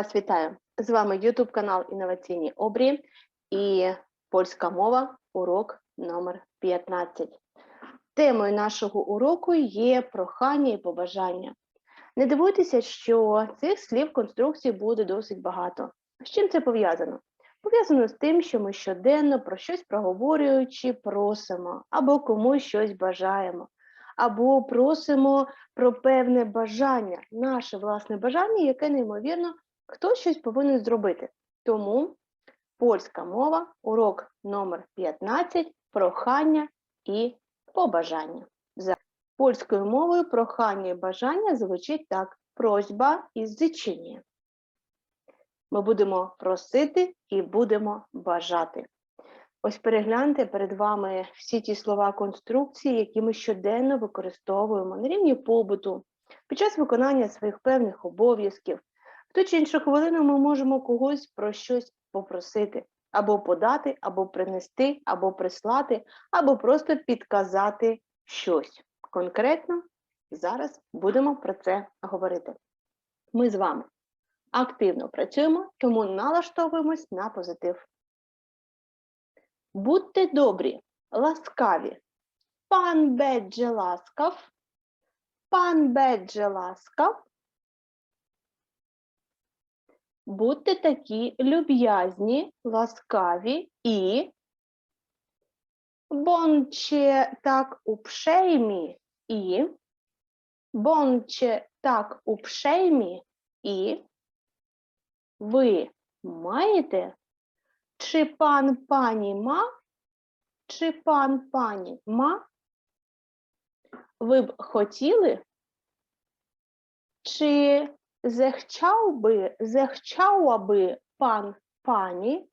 Вас вітаю. З вами YouTube канал Інноваційні Обрії і польська мова, урок номер 15. Темою нашого уроку є прохання і побажання. Не дивуйтеся, що цих слів конструкцій буде досить багато. З чим це пов'язано? Пов'язано з тим, що ми щоденно про щось проговорюючи просимо, або комусь щось бажаємо, або просимо про певне бажання, наше власне бажання, яке неймовірно хтось щось повинен зробити. Тому польська мова, урок номер 15 прохання і побажання. За польською мовою прохання і бажання звучить так: просьба і зичення. Ми будемо просити і будемо бажати. Ось перегляньте перед вами всі ті слова конструкції, які ми щоденно використовуємо на рівні побуту, під час виконання своїх певних обов'язків. Ту чи іншу хвилину ми можемо когось про щось попросити, або подати, або принести, або прислати, або просто підказати щось. Конкретно зараз будемо про це говорити. Ми з вами активно працюємо, тому налаштовуємось на позитив. Будьте добрі, ласкаві. Пан Бедже ласкав. Пан Бедже ласкав. Будьте такі люб'язні, ласкаві і бонче так упшеймі і бонче так упшеймі і ви маєте чи пан пані ма, чи пан пані ма? Ви б хотіли? Чи зехчав би, зехчала би пан пані?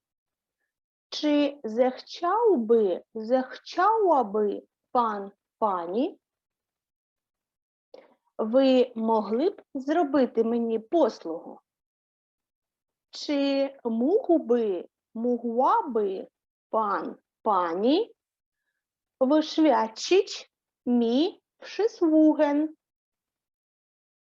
Чи зехчав би, зехчала би пан пані? Ви могли б зробити мені послугу? Чи мугу би, могла би пан пані вишвячить мій прислуген?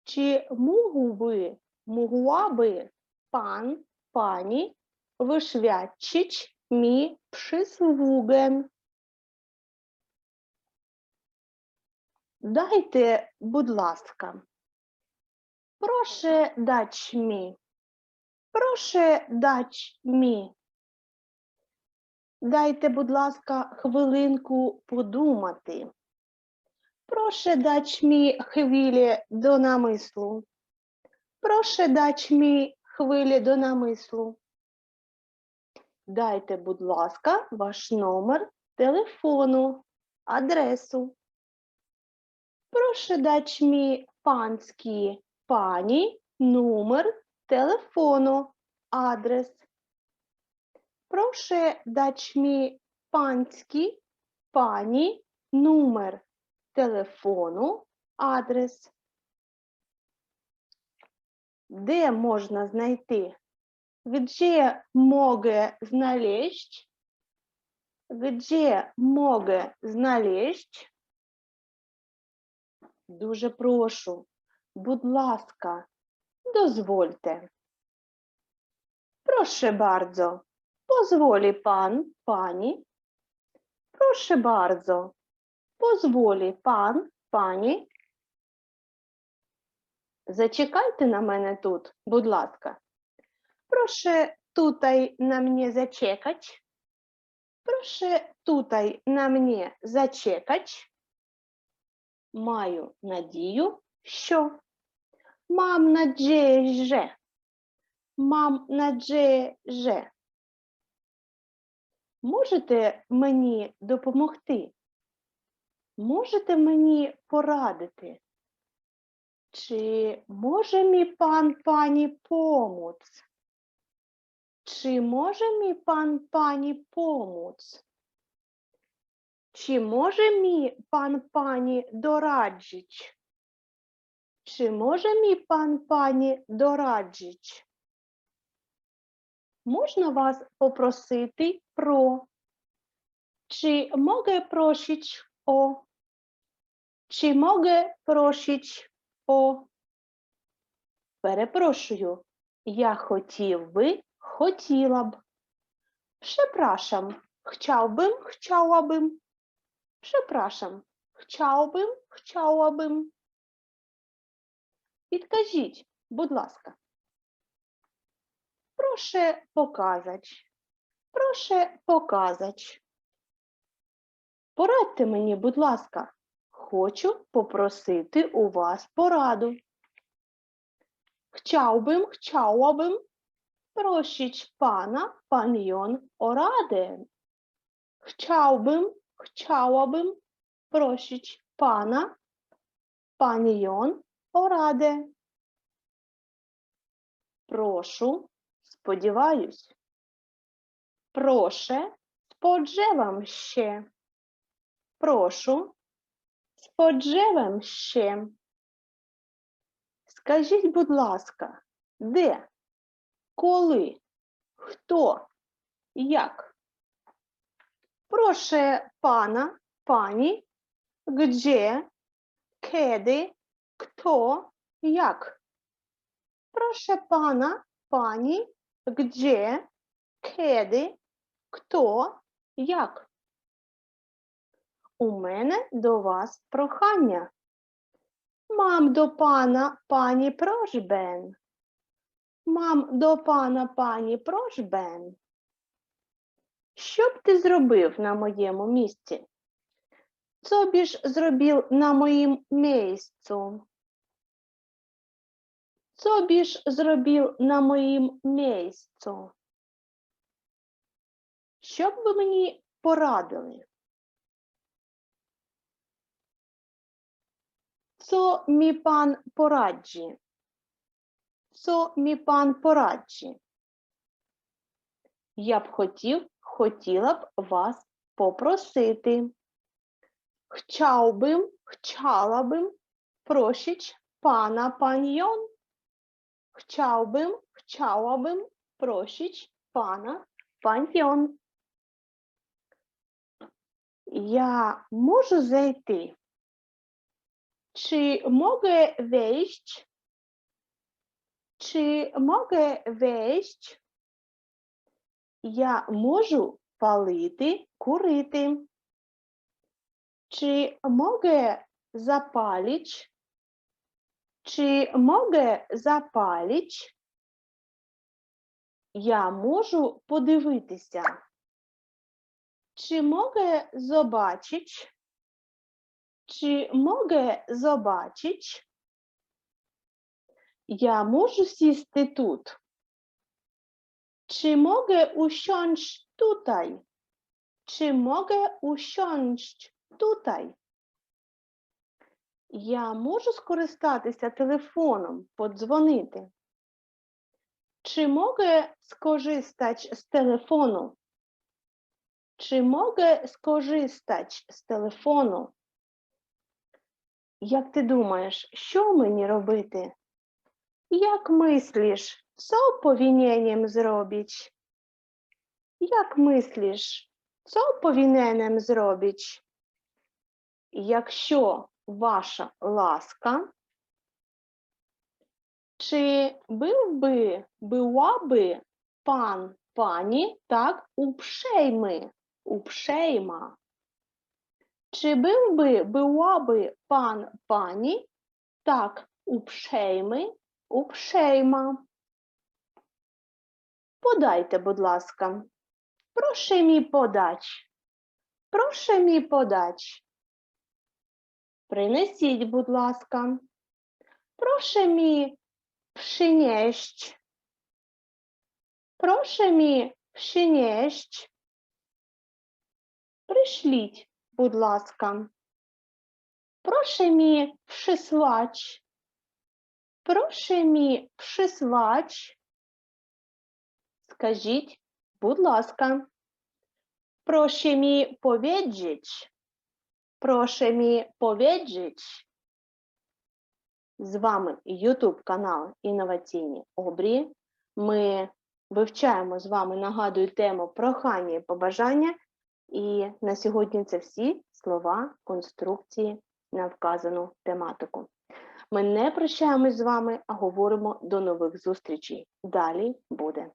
Чи мугу би, могла би пан пані вишвячить мій прислуген? Дайте, будь ласка. Проше дач мі. Проше дач мі. Дайте, будь ласка, хвилинку подумати. Проше дач мі хвилі до намислу. Проше дач мі хвилі до намислу. Дайте, будь ласка, ваш номер телефону, адресу. Проше дач мі панські пані номер телефону, адрес. Проше дач мі панські пані номер телефону, адрес. Де можна знайти? Где могę znaleźć? Где mogę znaleźć? Дуже прошу, будь ласка, дозвольте. Proszę bardzo, pozwoli pan, pani. Proszę bardzo, pozwoli pan, pani. Зачекайте на мене тут, будь ласка. Proszę tutaj na mnie zaczekać. Proszę tutaj na mnie zaczekać. Маю надію, що. Мам że. Мам że. Можете мені допомогти? Можете мені порадити? Чи може мій пан пані помоць? Чи може мій пан пані помоць? Чи може мій пан пані дораджить? Чи може мій пан пані дораджить? Можна вас попросити про? Чи mogę prosić o? Чи mogę prosić o? Перепрошую, Я хотів би, хотіла б. Przepraszam, chciałbym, chciałabym. Przepraszam, chciałbym, chciałabym. Підкажіть, будь ласка. Прошу показать. Прошу показать. Порадьте мені, будь ласка. Хочу попросити у вас пораду. Chciałbym, chciałabym prosić pana, panią o radę. Chciałbym, chciałabym prosić pana, panią o раде. Прошу, сподіваюсь. Проше, споджевам ще. Прошу, споджевам ще. Скажіть, будь ласка, де, коли, хто, як? Проше пана, пані, где, kiedy, Kto, jak? Proszę pana, pani, gdzie, kiedy, kto, як? У мене до вас прохання. Мам до пана пані прожбен. Мам до пана пані прожбен. Що б ти зробив на моєму місці? Co byś zrobił na moim miejscu? Co byś zrobił на моїм miejscu? Що б ви мені порадили? Co mi pan poradzi? Co mi pan poradzi? Я б хотів, хотіла б вас попросити. Chciałbym, chciałabym prosić pana, panią. Chciałbym, chciałabym prosić pana, panią. Я можу зайти? Чи mogę wejść? Чи mogę wejść? Я можу палити, курити. Czy mogę zapalić? Czy mogę zapalić? Я можу подивитися. Чи mogę zobaczyć? Чи mogę zobaczyć? Я можу сісти тут. Czy mogę usiąść tutaj? Czy mogę usiąść tutaj? Я можу скористатися телефоном, подзвонити? Чи mogę skorzystać z telefonu? Чи mogę skorzystać з телефону? Як ти думаєш, що мені робити? Як мислиш, co powinienem zrobić? Як мислиш, co powinienem zrobić? Якщо ваша ласка, чи був би, була би пан, пані, так, упшейми, упшейма? Чи був би, була би пан, пані, так, упшейми, упшейма? Подайте, будь ласка. Прошу мій подач. Прошу мій подач. Принесіть, будь ласка. Прошу мій przynieść. Прошу мій przynieść. Пришліть, будь ласка. Прошу мій przysłać. Прошу мій przysłać. Скажіть, будь ласка. Прошу мій powiedzieć. Прошу мій powiedzieć. З вами YouTube канал Інноваційні обрії. Ми вивчаємо з вами, нагадую, тему прохання і побажання. І на сьогодні це всі слова конструкції на вказану тематику. Ми не прощаємось з вами, а говоримо до нових зустрічей. Далі буде.